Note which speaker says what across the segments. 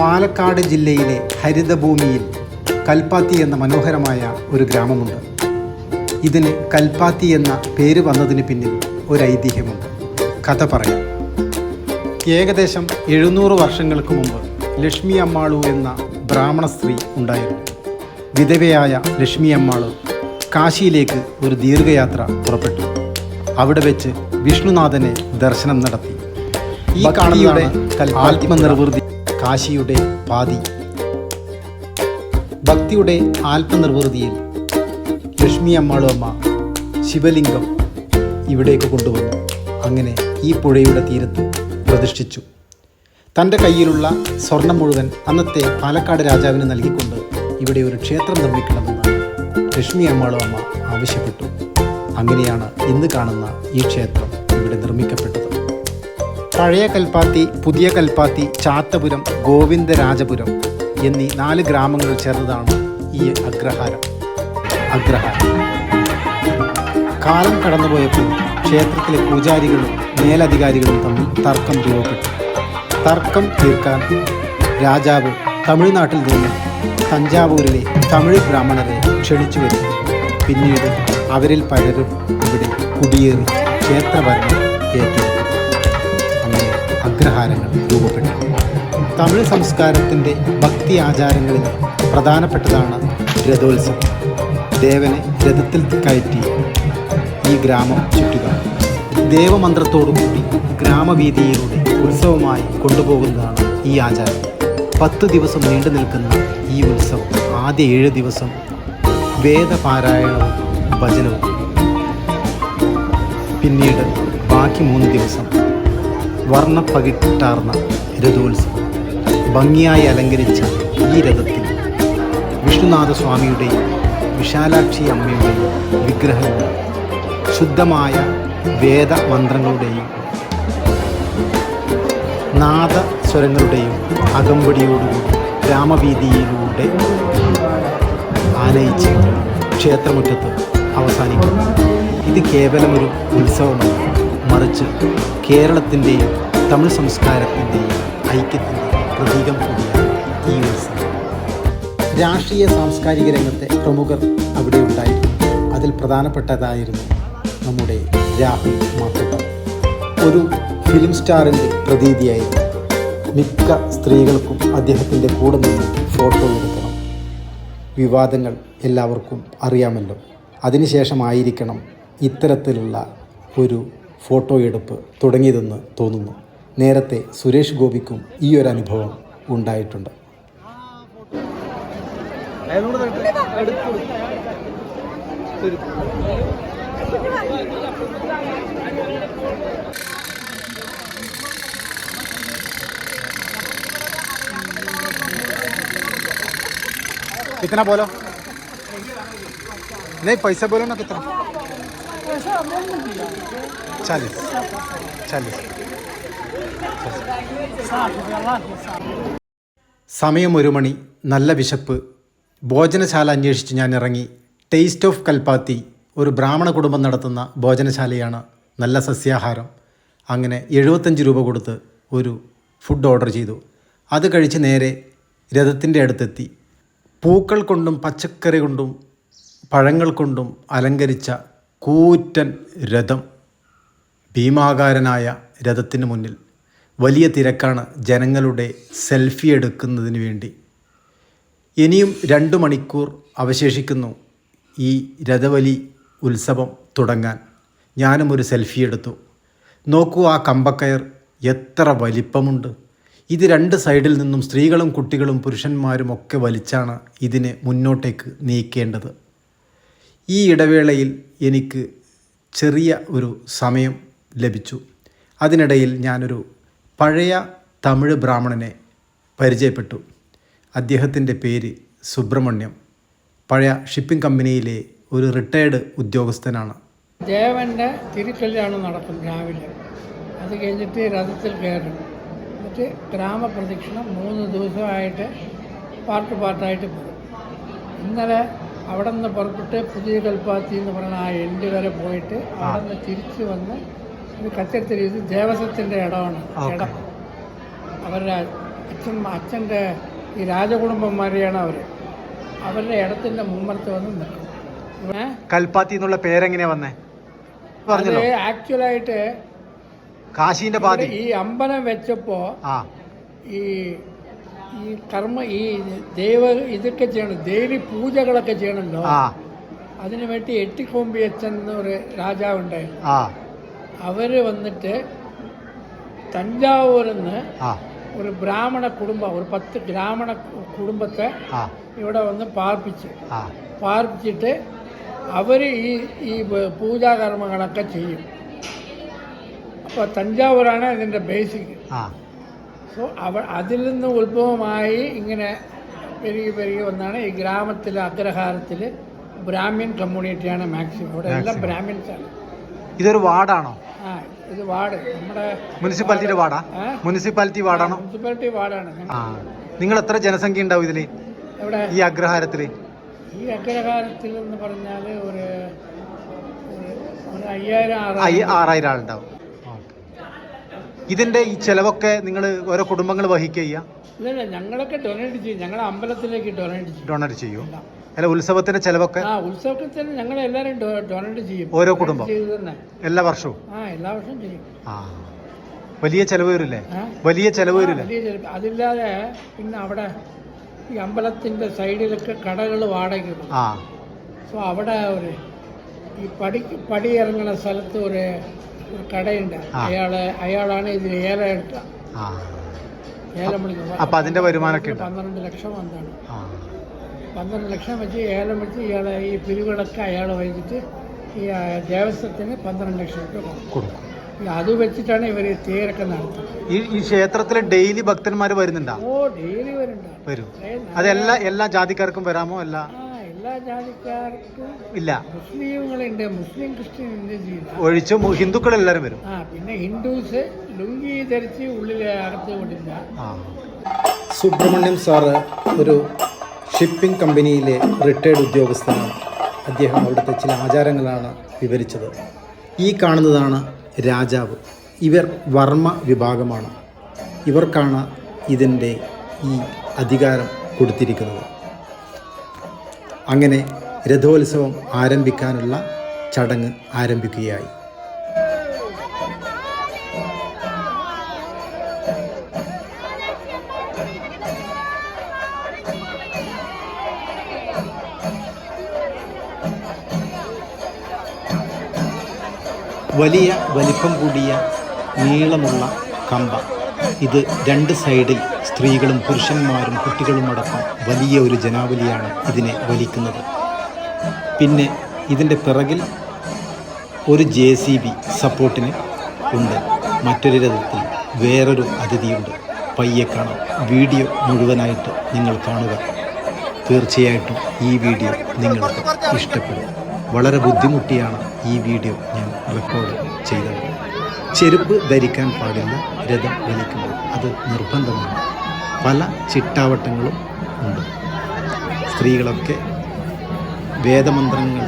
Speaker 1: പാലക്കാട് ജില്ലയിലെ ഹരിതഭൂമിയിൽ കൽപ്പാത്തി എന്ന മനോഹരമായ ഒരു ഗ്രാമമുണ്ട്. ഇതിന് കൽപ്പാത്തി എന്ന പേര് വന്നതിന് പിന്നിൽ ഒരു ഐതിഹ്യമുണ്ട്. കഥ പറയാം. ഏകദേശം എഴുന്നൂറ് വർഷങ്ങൾക്ക് മുമ്പ് ലക്ഷ്മി അമ്മാളു എന്ന ബ്രാഹ്മണ സ്ത്രീ ഉണ്ടായിരുന്നു. വിധവയായ ലക്ഷ്മി അമ്മാളു കാശിയിലേക്ക് ഒരു ദീർഘയാത്ര പുറപ്പെട്ടു. അവിടെ വെച്ച് വിഷ്ണുനാഥനെ ദർശനം നടത്തി. ഈ കാണുന്നതാണ് ആത്മനിർവൃതി. കാശിയുടെ പാതി. ഭക്തിയുടെ ആത്മനിർവൃതിയിൽ ലക്ഷ്മി അമ്മാളുമ്മ ശിവലിംഗം ഇവിടേക്ക് കൊണ്ടുവന്നു. അങ്ങനെ ഈ പുഴയുടെ തീരത്ത് പ്രതിഷ്ഠിച്ചു. തന്റെ കയ്യിലുള്ള സ്വർണം മുഴുവൻ അന്നത്തെ പാലക്കാട് രാജാവിന് നൽകിക്കൊണ്ട് ഇവിടെ ഒരു ക്ഷേത്രം നിർമ്മിക്കണമെന്ന് ലക്ഷ്മി അമ്മാളുമ്മ ആവശ്യപ്പെട്ടു. അങ്ങനെയാണ് ഇന്ന് കാണുന്ന ഈ ക്ഷേത്രം ഇവിടെ നിർമ്മിക്കപ്പെട്ടത്. പഴയ കൽപ്പാത്തി പുതിയ കൽപ്പാത്തി ചാത്തപുരം ഗോവിന്ദരാജപുരം എന്നീ നാല് ഗ്രാമങ്ങൾ ചേർന്നതാണ് ഈ അഗ്രഹാരം. അഗ്രഹാരം. കാലം കടന്നുപോയപ്പോൾ ക്ഷേത്രത്തിലെ പൂജാരികളും മേലധികാരികളും തമ്മിൽ തർക്കം രൂപപ്പെട്ടു. തർക്കം തീർക്കാൻ രാജാവ് തമിഴ്നാട്ടിൽ നിന്ന് തഞ്ചാവൂരിലെ തമിഴ് ബ്രാഹ്മണരെ ക്ഷണിച്ചു വരുന്നു. പിന്നീട് അവരിൽ പലരും ഇവിടെ കുടിയേറി ക്ഷേത്രഭരണം അങ്ങനെ അഗ്രഹാരങ്ങൾ രൂപപ്പെട്ടു. തമിഴ് സംസ്കാരത്തിന്റെ ഭക്തി ആചാരങ്ങളിൽ പ്രധാനപ്പെട്ടതാണ് രഥോത്സവം. ദേവനെ രഥത്തിൽ കയറ്റി ഈ ഗ്രാമം ചുറ്റുക. ദേവമന്ത്രത്തോടുകൂടി ഗ്രാമവീതിയിലൂടെ ഉത്സവമായി കൊണ്ടുപോകുന്നതാണ് ഈ ആചാരം. പത്ത് ദിവസം നീണ്ടു നിൽക്കുന്ന ഈ ഉത്സവം ആദ്യ ഏഴ് ദിവസം വേദപാരായണവും ഭജനവും. പിന്നീട് ബാക്കി മൂന്ന് ദിവസം വർണപ്പകിട്ടാർന്ന രഥോത്സവം ഭംഗിയായി അലങ്കരിച്ച ഈ രഥത്തിൽ വിഷ്ണുനാഥ സ്വാമിയുടെയും വിശാലാക്ഷി അമ്മയുടെയും വിഗ്രഹങ്ങൾ ശുദ്ധമായ വേദമന്ത്രങ്ങളുടെയും നാദസ്വരങ്ങളുടെയും അകമ്പടിയോടുകൂടി ഗ്രാമവീതിയിലൂടെ ആനയിച്ച് ക്ഷേത്രമുറ്റത്ത് അവസാനിക്കുന്നു. ഇത് കേവലമൊരു ഉത്സവമല്ല മറിച്ച് കേരളത്തിന്റെയും തമിഴ് സംസ്കാരത്തിന്റെയും ഐക്യത്തിന്റെ പ്രതീകം കൂടിയാണ് ഈ ഉത്സവം. രാഷ്ട്രീയ സാംസ്കാരിക രംഗത്തെ പ്രമുഖർ അവിടെ ഉണ്ടായിരുന്നു. അതിൽ പ്രധാനപ്പെട്ടതായിരുന്നു നമ്മുടെ രാഹുൽ മാത്തൂർ ഒരു ഫിലിം സ്റ്റാറിന്റെ പ്രതീതിയായിരുന്നു. മിക്ക സ്ത്രീകൾക്കും അദ്ദേഹത്തിന്റെ കൂടെ നിന്ന് ഫോട്ടോ എടുക്കണം. വിവാദങ്ങൾ എല്ലാവർക്കും അറിയാമല്ലോ. അതിനുശേഷമായിരിക്കണം ഇത്തരത്തിലുള്ള ഒരു ഫോട്ടോ എടുപ്പ് തുടങ്ങിയതെന്ന് തോന്നുന്നു നേരത്തെ സുരേഷ് ഗോപിക്കും ഈ ഒരു അനുഭവം ഉണ്ടായിട്ടുണ്ട് कितना बोलो नहीं पैसा बोलो ना कितना चालीस चालीस സമയം ഒരു മണി നല്ല വിശപ്പ് ഭോജനശാല അന്വേഷിച്ച് ഞാൻ ഇറങ്ങി ടേസ്റ്റ് ഓഫ് കൽപ്പാത്തി ഒരു ബ്രാഹ്മണ കുടുംബം നടത്തുന്ന ഭോജനശാലയാണ് നല്ല സസ്യാഹാരം അങ്ങനെ എഴുപത്തഞ്ച് രൂപ കൊടുത്ത് ഒരു ഫുഡ് ഓർഡർ ചെയ്തു അത് കഴിച്ച് നേരെ രഥത്തിൻ്റെ അടുത്തെത്തി പൂക്കൾ കൊണ്ടും പച്ചക്കറി കൊണ്ടും പഴങ്ങൾ കൊണ്ടും അലങ്കരിച്ച കൂറ്റൻ രഥം ഭീമാകാരനായ രഥത്തിന് മുന്നിൽ വലിയ തിരക്കാണ് ജനങ്ങളുടെ സെൽഫി എടുക്കുന്നതിന് വേണ്ടി. ഇനിയും രണ്ട് മണിക്കൂർ അവശേഷിക്കുന്നു ഈ രഥവലി ഉത്സവം തുടങ്ങാൻ. ഞാനും ഒരു സെൽഫി എടുത്തു. നോക്കൂ ആ കമ്പക്കയർ എത്ര വലിപ്പമുണ്ട്. ഇത് രണ്ട് സൈഡിൽ നിന്നും സ്ത്രീകളും കുട്ടികളും പുരുഷന്മാരും ഒക്കെ വലിച്ചാണ് ഇതിനെ മുന്നോട്ടേക്ക് നീക്കേണ്ടത്. ഈ ഇടവേളയിൽ എനിക്ക് ചെറിയ ഒരു സമയം ലഭിച്ചു. അതിനിടയിൽ ഞാനൊരു പഴയ തമിഴ് ബ്രാഹ്മണനെ പരിചയപ്പെട്ടു. അദ്ദേഹത്തിന്റെ പേര് സുബ്രഹ്മണ്യം. പഴയ ഷിപ്പിംഗ് കമ്പനിയിലെ ഒരു റിട്ടയർഡ് ഉദ്യോഗസ്ഥനാണ്.
Speaker 2: ദേവന്റെ തിരുക്കല്യാണം നടക്കും രാവിലെ. അത് കഴിഞ്ഞിട്ട് രഥത്തിൽ കയറും. എന്നിട്ട് ഗ്രാമപ്രദക്ഷിണം മൂന്ന് ദിവസമായിട്ട് പാർട്ട് പാർട്ടായിട്ട് പോകും. ഇന്നലെ അവിടെ നിന്ന് പുറപ്പെട്ട് പുതിയ കൽപ്പാത്തി എന്ന് പറയുന്ന ആ എൻഡ് വരെ പോയിട്ട് അവിടെ നിന്ന് തിരിച്ചു വന്ന് ഇത് ഇത് ദേവസ്വത്തിന്റെ ഇടമാണ്. ഇടം. അവരുടെ അച്ഛൻ അച്ഛന്റെ ഈ രാജകുടുംബന്മാരെയാണ് അവർ അവരുടെ ഇടത്തിന്റെ മുമ്പത്ത് വന്ന് നിൽക്കും?
Speaker 1: കൽപ്പാത്തി എന്നുള്ള പേരെങ്ങനെയാ വന്നേ?
Speaker 2: അത് ആക്ച്വലായിട്ട്
Speaker 1: കാശീന്റെ
Speaker 2: ഈ അമ്പലം
Speaker 1: വെച്ചപ്പോ
Speaker 2: ഈ ഈ കർമ്മ ഈ ദൈവ ഇതൊക്കെ ചെയ്യണം. ദേവി പൂജകളൊക്കെ ചെയ്യണമല്ലോ അതിനു വേണ്ടി എട്ടിക്കൊമ്പി അച്ഛൻ എന്നൊരു രാജാവുണ്ടായിരുന്നു. അവർ വന്നിട്ട് തഞ്ചാവൂരിൽ നിന്ന് ഒരു ബ്രാഹ്മണ കുടുംബം ഒരു പത്ത് ബ്രാഹ്മണ കുടുംബത്തെ ഇവിടെ വന്ന് പാർപ്പിച്ചു. പാർപ്പിച്ചിട്ട് അവർ ഈ ഈ പൂജാകർമ്മങ്ങളൊക്കെ ചെയ്യും. അപ്പോൾ തഞ്ചാവൂരാണ് ഇതിന്റെ ബേസിക്. സോ അവ അതിൽ നിന്ന് ഉത്ഭവമായി ഇങ്ങനെ പെരുകി പെരുകി വന്നാണ് ഈ ഗ്രാമത്തിൽ അഗ്രഹാരത്തിൽ ബ്രാഹ്മിൻ കമ്മ്യൂണിറ്റിയാണ് മാക്സിമം. ഇവിടെ എല്ലാം. ബ്രാഹ്മിൻസാണ്.
Speaker 1: ഇതൊരു വാർഡാണോ?
Speaker 2: ആ ഇത് വാർഡ്. നമ്മുടെ
Speaker 1: മുനിസിപ്പാലിറ്റിയുടെ വാർഡാ? മുനിസിപ്പാലിറ്റി വാർഡാണോ?
Speaker 2: മുനിസിപ്പാലിറ്റി വാർഡാണ്.
Speaker 1: നിങ്ങൾ എത്ര ജനസംഖ്യ ഉണ്ടാവും ഇതിൽ
Speaker 2: ഇവിടെ
Speaker 1: ഈ അഗ്രഹാരത്തിൽ
Speaker 2: ഈ അഗ്രഹാരത്തിൽ എന്ന് പറഞ്ഞാൽ ഒരു അയ്യായിരം ആറായിരം
Speaker 1: ആളുണ്ടാവും. ഇതിന്റെ ഈ ചെലവൊക്കെ നിങ്ങൾ ഓരോ കുടുംബങ്ങൾ വഹിക്കുക
Speaker 2: ഇല്ല ഞങ്ങളൊക്കെ ഡൊണേറ്റ് ചെയ്യും. ഞങ്ങളെ അമ്പലത്തിലേക്ക് ഡൊണേറ്റ് ചെയ്യും.
Speaker 1: ഡൊണേറ്റ് ചെയ്യും? അല്ല ഉത്സവത്തിന്റെ ചെലവൊക്കെ?
Speaker 2: ആ ഉത്സവത്തിന് ഞങ്ങൾ എല്ലാവരും ഡൊണേറ്റ് ചെയ്യും.
Speaker 1: ഓരോ കുടുംബം? എല്ലാ വർഷവും?
Speaker 2: ആ എല്ലാ വർഷവും ചെയ്യും.
Speaker 1: ആ. വലിയ ചെലവ് വരില്ലേ? വലിയ ചെലവ് വരില്ലേ.
Speaker 2: അതില്ലാതെ പിന്നെ അവിടെ ഈ അമ്പലത്തിന്റെ സൈഡിലൊക്കെ കടകൾ വാടക
Speaker 1: ആ.
Speaker 2: സോ അവിടെ ഒരു ഈ പടി പടി ഇറങ്ങുന്ന സ്ഥലത്ത് ഒരു കടയുണ്ട്. അയാൾ അയാളാണ് ഇതിൽ ഏലം എടുക്കുക ഏലം വിളിക്കുക
Speaker 1: അപ്പൊ അതിന്റെ വരുമാനമൊക്കെ
Speaker 2: പന്ത്രണ്ട് ലക്ഷം വന്നാണ്. പന്ത്രണ്ട് ലക്ഷം വെച്ച് ഏലം വെച്ച് ഇയാളെ ഈ പിരിവുകളൊക്കെ അയാൾ വൈകിട്ട് ഈ ദേവസ്വത്തിന് പന്ത്രണ്ട് ലക്ഷം രൂപ കൊടുക്കും. അത് വെച്ചിട്ടാണ് ഇവർ തേരൊക്കെ നടത്തുന്നത്.
Speaker 1: ഈ ഈ ക്ഷേത്രത്തിൽ ഡെയിലി ഭക്തന്മാർ വരുന്നുണ്ടോ?
Speaker 2: ഓ ഡെയിലി വരുന്നുണ്ട്.
Speaker 1: വരും.
Speaker 2: നല്ല-
Speaker 1: അതെല്ലാ എല്ലാ ജാതിക്കാർക്കും വരാമോ? അല്ല
Speaker 2: ആ എല്ലാ ജാതിക്കാർക്കും
Speaker 1: ഇല്ല.
Speaker 2: മുസ്ലിങ്ങളുണ്ട് മുസ്ലിം ക്രിസ്ത്യൻ
Speaker 1: ഒഴിച്ച് ഹിന്ദുക്കൾ എല്ലാവരും വരും.
Speaker 2: ആ പിന്നെ ഹിന്ദുസ് ലുങ്കി ധരിച്ച് ഉള്ളിൽ അകത്ത് വിടില്ല
Speaker 1: ആ.
Speaker 3: സുബ്രഹ്മണ്യം സാറ് ഒരു ഷിപ്പിംഗ് കമ്പനിയിലെ റിട്ടയർഡ് ഉദ്യോഗസ്ഥനാണ്. അദ്ദേഹം അവിടുത്തെ ചില ആചാരങ്ങളാണ് വിവരിച്ചത്.
Speaker 1: ഈ കാണുന്നതാണ് രാജാവ്. ഇവർ വർമ്മ വിഭാഗമാണ്. ഇവർക്കാണ് ഇതിന്റെ ഈ അധികാരം കൊടുത്തിരിക്കുന്നത്. അങ്ങനെ രഥോത്സവം ആരംഭിക്കാനുള്ള ചടങ്ങ് ആരംഭിക്കുകയായി. വലിയ വലിപ്പം കൂടിയ നീളമുള്ള കമ്പ. ഇത് രണ്ട് സൈഡിൽ സ്ത്രീകളും പുരുഷന്മാരും കുട്ടികളും അടക്കം വലിയ ഒരു ജനാവലിയാണ് ഇതിനെ വലിക്കുന്നത്. പിന്നെ ഇതിന്റെ പിറകിൽ ഒരു ജെ സി ബി സപ്പോർട്ടിന് ഉണ്ട്. മറ്റൊരു രഥത്തിൽ വേറൊരു അതിഥിയുണ്ട്. പയ്യെ കാണാം. വീഡിയോ മുഴുവനായിട്ട് നിങ്ങൾ കാണുക. തീർച്ചയായിട്ടും ഈ വീഡിയോ നിങ്ങൾക്ക് ഇഷ്ടപ്പെടും. വളരെ ബുദ്ധിമുട്ടിയാണ് ഈ വീഡിയോ ഞാൻ റെക്കോർഡ് ചെയ്തത്. ചെരുപ്പ് ധരിക്കാൻ പാടില്ല. രഥം വലിക്കുമ്പോൾ അത് നിർബന്ധമാണ്. പല ചിട്ടാവട്ടങ്ങളും ഉണ്ട്. സ്ത്രീകളൊക്കെ വേദമന്ത്രങ്ങൾ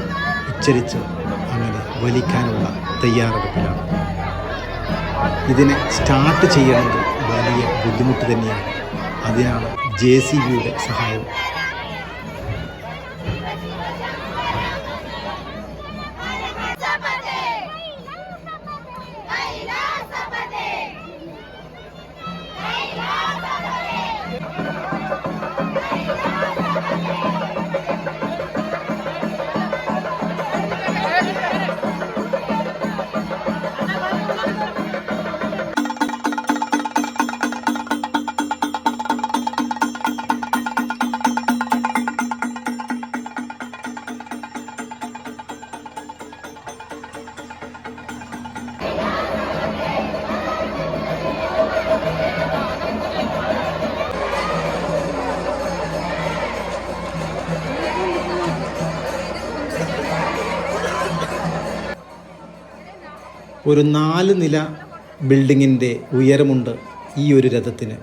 Speaker 1: ഉച്ചരിച്ച് അങ്ങനെ വലിക്കാനുള്ള തയ്യാറെടുപ്പിലാണ്. ഇതിനെ സ്റ്റാർട്ട് ചെയ്യണമെങ്കിൽ വലിയ ബുദ്ധിമുട്ട് തന്നെയാണ്. അതിനാണ് ജെ സി ബിയുടെ സഹായം ഒരു നാല് നില ബിൽഡിങ്ങിന്റെ ഉയരമുണ്ട് ഈ ഒരു രഥത്തിന്.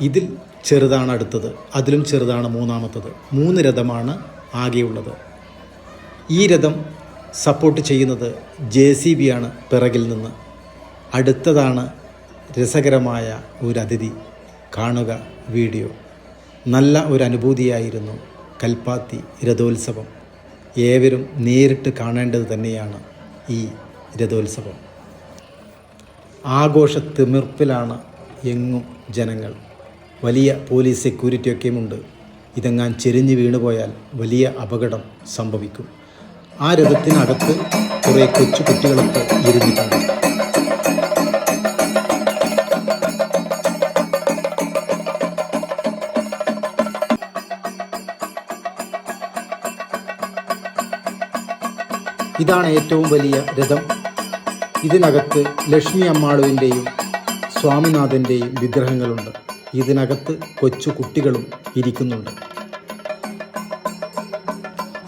Speaker 1: ഇതിൽ ചെറുതാണ് അടുത്തത്. അതിലും ചെറുതാണ് മൂന്നാമത്തത്. മൂന്ന് രഥമാണ് ആകെയുള്ളത്. ഈ രഥം സപ്പോർട്ട് ചെയ്യുന്നത് ജെ സി ബി ആണ് പിറകിൽ നിന്ന്. അടുത്തതാണ് രസകരമായ ഒരു അതിഥി. കാണുക വീഡിയോ. നല്ല ഒരു അനുഭൂതിയായിരുന്നു കൽപ്പാത്തി രഥോത്സവം. ഏവരും നേരിട്ട് കാണേണ്ടത് തന്നെയാണ് ഈ രഥോത്സവം. ആഘോഷ തിമിർപ്പിലാണ് എങ്ങും ജനങ്ങൾ. വലിയ പോലീസ് സെക്യൂരിറ്റിയൊക്കെയുമുണ്ട്. ഇതെങ്ങാൻ ചെരിഞ്ഞ് വീണുപോയാൽ വലിയ അപകടം സംഭവിക്കും. ആ രഥത്തിനകത്ത് കുറേ കൊച്ചു കുട്ടികളൊക്കെ ഇരുന്നിട്ടുണ്ട്. ഇതാണ് ഏറ്റവും വലിയ രഥം. ഇതിനകത്ത് ലക്ഷ്മി അമ്മാളുവിന്റെയും സ്വാമിനാഥന്റെയും വിഗ്രഹങ്ങളുണ്ട്. ഇതിനകത്ത് കൊച്ചു കുട്ടികളും ഇരിക്കുന്നുണ്ട്.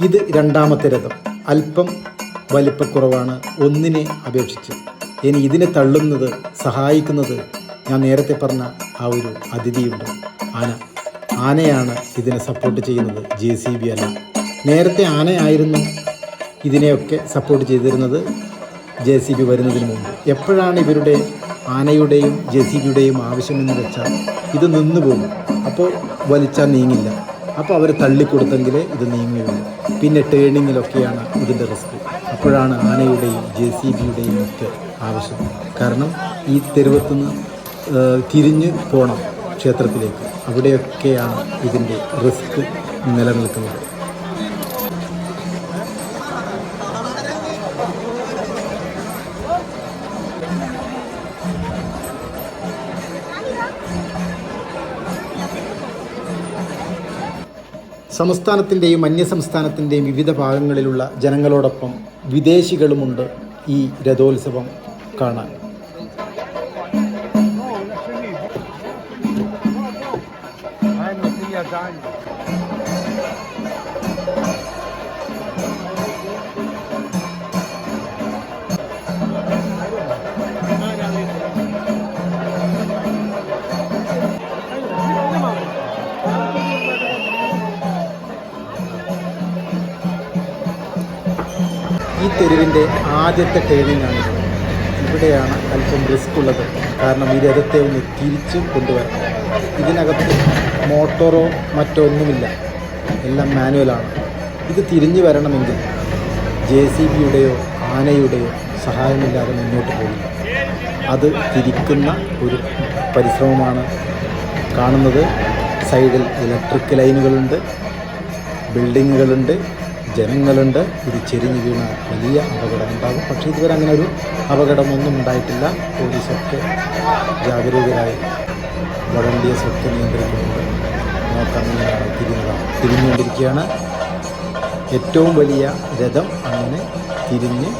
Speaker 1: ഇത് രണ്ടാമത്തെ രഥം. അല്പം വലിപ്പക്കുറവാണ് ഒന്നിനെ അപേക്ഷിച്ച്. ഇനി ഇതിനെ തള്ളുന്നത് സഹായിക്കുന്നത് ഞാൻ നേരത്തെ പറഞ്ഞ ആ ഒരു അതിഥിയുണ്ട്. ആന. ആനയാണ് ഇതിനെ സപ്പോർട്ട് ചെയ്യുന്നത്. ജെ സി ബി അല്ല. നേരത്തെ ആനയായിരുന്നു ഇതിനെയൊക്കെ സപ്പോർട്ട് ചെയ്തിരുന്നത്. ജെ സി ബി വരുന്നതിന് മുമ്പ്. എപ്പോഴാണ് ഇവരുടെ ആനയുടെയും ജെ സി ബിയുടെയും ആവശ്യമെന്ന് വെച്ചാൽ ഇത് നിന്നു പോകും. അപ്പോൾ വലിച്ചാൽ നീങ്ങില്ല. അപ്പോൾ അവർ തള്ളിക്കൊടുത്തെങ്കിലേ ഇത് നീങ്ങുകയുള്ളൂ. പിന്നെ ടേണിങ്ങിലൊക്കെയാണ് ഇതിന്റെ റിസ്ക്. അപ്പോഴാണ് ആനയുടെയും ജെ സി ബിയുടെയും ഒക്കെ ആവശ്യം. കാരണം ഈ തെരുവത്തുനിന്ന് തിരിഞ്ഞ് പോകണം ക്ഷേത്രത്തിലേക്ക്. അവിടെയൊക്കെയാണ് ഇതിന്റെ റിസ്ക് നിലനിൽക്കുന്നത്. സംസ്ഥാനത്തിന്റെയും അന്യസംസ്ഥാനത്തിന്റെയും വിവിധ ഭാഗങ്ങളിലുള്ള ജനങ്ങളോടൊപ്പം വിദേശികളുമുണ്ട് ഈ രഥോത്സവം കാണാൻ. തെരുവിന്റെ ആദ്യത്തെ ടേണിങ്ങാണ് ഇവിടെയാണ് അല്പം റിസ്ക് ഉള്ളത്. കാരണം ഈ രഥത്തെ ഒന്ന് തിരിച്ച് കൊണ്ടുവരണം. ഇതിനകത്ത് മോട്ടോറോ മറ്റോ ഒന്നുമില്ല. എല്ലാം മാനുവലാണ് ഇത് തിരിഞ്ഞു വരണമെങ്കിൽ ജെ സി ബിയുടെയോ ആനയുടെയോ സഹായമില്ലാതെ മുന്നോട്ട് പോകില്ല. അത് തിരിക്കുന്ന ഒരു പരിശ്രമമാണ് കാണുന്നത്. സൈഡിൽ ഇലക്ട്രിക് ലൈനുകളുണ്ട് ബിൽഡിങ്ങുകളുണ്ട് ജനങ്ങളുണ്ട്. ഇത് ചെരിഞ്ഞ് വീണ വലിയ അപകടം ഉണ്ടാകും പക്ഷേ ഇതുവരെ അങ്ങനെ ഒരു അപകടമൊന്നും ഉണ്ടായിട്ടില്ല. പോലീസൊക്കെ ജാഗരൂകരായി വളണ്ടിയേഴ്സൊക്കെ നിയന്ത്രിക്കുന്നുണ്ട്. നോക്കാം ഇങ്ങനെയാണ് തിരിഞ്ഞതാണ് തിരിഞ്ഞുകൊണ്ടിരിക്കുകയാണ്. ഏറ്റവും വലിയ രഥം അങ്ങനെ തിരിഞ്ഞ്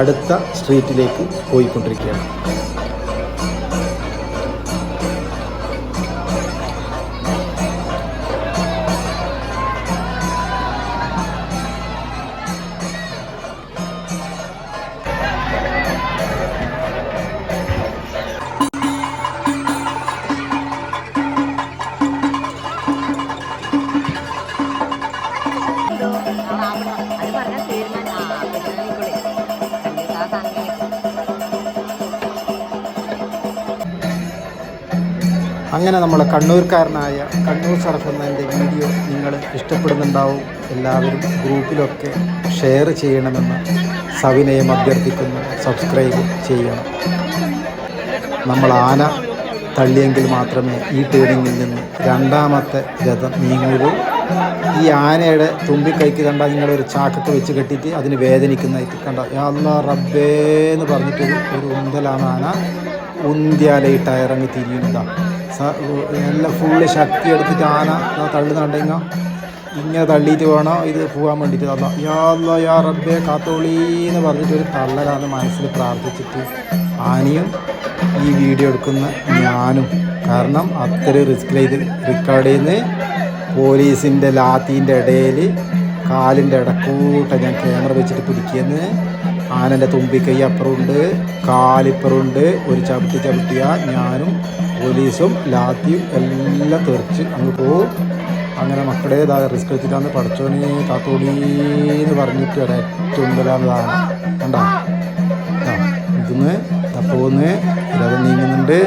Speaker 1: അടുത്ത സ്ട്രീറ്റിലേക്ക് പോയിക്കൊണ്ടിരിക്കുകയാണ്.
Speaker 4: ആ പിന്നെ നിങ്ങളെ ആ സാധനം
Speaker 1: അങ്ങനെ നമ്മൾ കണ്ണൂർക്കാരനായ കണ്ണൂർ സർഫ് എന്നതിന്റെ വീഡിയോ നിങ്ങൾ ഇഷ്ടപ്പെടുന്നുണ്ടാവും. എല്ലാവരും ഗ്രൂപ്പിലൊക്കെ ഷെയർ ചെയ്യണമെന്ന് സവിനയം അഭ്യർത്ഥിക്കുന്നു. സബ്സ്ക്രൈബ് ചെയ്യണം. നമ്മൾ ആന തള്ളിയെങ്കിൽ മാത്രമേ ഈ ടേണിങ്ങിൽ നിന്ന് രണ്ടാമത്തെ രഥം നീങ്ങുള്ളൂ ഈ ആനയുടെ തുമ്പിക്കൈക്ക് കണ്ടാൽ നിങ്ങളൊരു ചാക്കൊക്കെ വെച്ച് കെട്ടിയിട്ട് അതിന് വേദനിക്കുന്നതായിട്ട് കണ്ട. അല്ല റബ്ബേ എന്ന് പറഞ്ഞിട്ടൊരു ഒരു ഉന്തലാണ് ആന. ഉന്ത്യാലയി ഇറങ്ങി തിരിയുന്നത്. നല്ല ഫുള്ള് ശക്തി എടുത്തിട്ട് ആന തള്ളുന്നുണ്ടെങ്കിൽ ഇങ്ങനെ തള്ളിയിട്ട് വേണം ഇത് പോകാൻ വേണ്ടിയിട്ട്. അല്ല യാ യാ റബ്ബേ കാത്തോളി എന്ന് പറഞ്ഞിട്ട് ഒരു തള്ളലാണ് മനസ്സിൽ പ്രാർത്ഥിച്ചിട്ട് ആനയും ഈ വീഡിയോ എടുക്കുന്ന ഞാനും. കാരണം അത്ര റിസ്ക് ഇത് റെക്കോർഡ് ചെയ്യുന്ന പോലീസിന്റെ ലാത്തീന്റെ ഇടയിൽ കാലിന്റെ ഇടക്കൂട്ട ഞാൻ ക്യാമറ വെച്ചിട്ട് പിടിക്കുന്ന ആനന്റെ തുമ്പിക്കൈ അപ്പുറമുണ്ട് കാലിപ്പുറമുണ്ട്. ഒരു ചവിട്ടി ചവിട്ടിയ ഞാനും പോലീസും ലാത്തിയും എല്ലാം തെറിച്ച് അങ്ങ് പോവും. അങ്ങനെ മക്കളെ ഇതാ റിസ്ക് എടുത്തിട്ടാണ് പഠിച്ചോനെ കാത്തോണീന്ന് പറഞ്ഞിട്ട് ഒരൊറ്റ ഉണ്ടലാണ് ആന കണ്ട? ഇതിന്ന് തപ്പോന്ന് അത് നീങ്ങുന്നുണ്ട്.